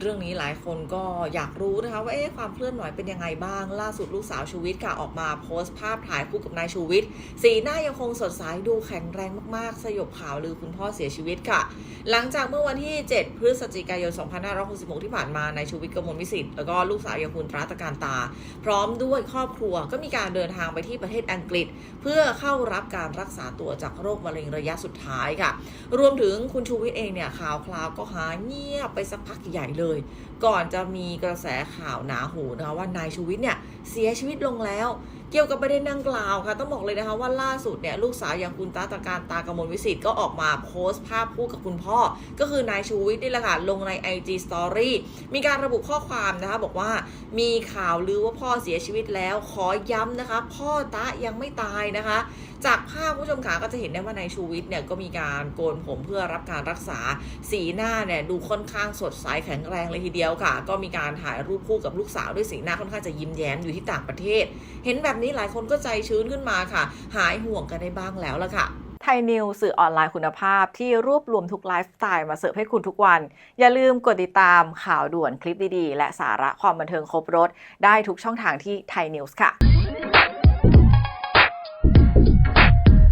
เรื่องนี้หลายคนก็อยากรู้นะคะว่าเอ๊ะความเคลื่อนไหวเป็นยังไงบ้าง ล่าสุดลูกสาวชูวิทย์ค่ะออกมาโพสต์ภาพถ่ายคู่กับนายชูวิทย์สีหน้ายังคงสดใสดูแข็งแรงมากๆ สยบข่าวลือคุณพ่อเสียชีวิตค่ะ หลังจากเมื่อวันที่ 7 พฤศจิกายน 2566 ที่ผ่านมานายชูวิทย์กมลวิสิทธิ์แล้วก็ลูกสาวยังคุณตราตการตา พร้อมด้วยครอบครัวก็มีการเดินทางไปที่ประเทศอังกฤษ เพื่อเข้ารับการรักษาตัวจากโรคมะเร็งระยะสุดท้ายค่ะ รวมถึงคุณชูวิทย์เองเนี่ยข่าวคราวก็หายเงียบไปสักพักใหญ่เลยก่อนจะมีกระแสข่าวหนาหูนะคะว่านายชูวิทย์เนี่ยเสียชีวิตลงแล้ว เกี่ยวกับประเด็นดังกล่าวค่ะต้องบอกเลยนะคะว่าล่าสุดเนี่ยลูกสาวอย่างคุณตาตาการตากมลวิสิทธิ์ก็ออกมาโพสต์ภาพคู่กับคุณพ่อ ก็คือนายชูวิทย์นี่แหละค่ะลงใน IG Story มีการระบุข้อความนะคะบอกว่ามีข่าวลือว่าพ่อเสียชีวิตแล้วขอย้ำนะคะ พ่อตายังไม่ตายนะคะ จากภาพผู้ชมขาก็จะเห็นได้ว่านายชูวิทย์เนี่ยก็มีการโกนผมเพื่อรับการรักษาสีหน้าเนี่ยดูค่อนข้างสดใสแข็งแรงเลยทีเดียวค่ะ ก็มีการถ่ายรูปคู่กับลูกสาวด้วยสีหน้าค่อนข้างจะยิ้มแย้มอยู่ที่ต่างประเทศ เห็นแบบนี้หลายคนก็ใจชื้นขึ้นมาค่ะ หายห่วงกันได้บ้างแล้วละค่ะไทยนิวสื่อออนไลน์คุณภาพที่รวบรวมทุกไลฟ์สไตล์มาเสิร์ฟให้คุณทุกวัน อย่าลืมกดติดตามข่าวด่วนคลิปดีๆ และสาระความบันเทิงครบรถ ได้ทุกช่องทางที่ไทยนิวส์ค่ะ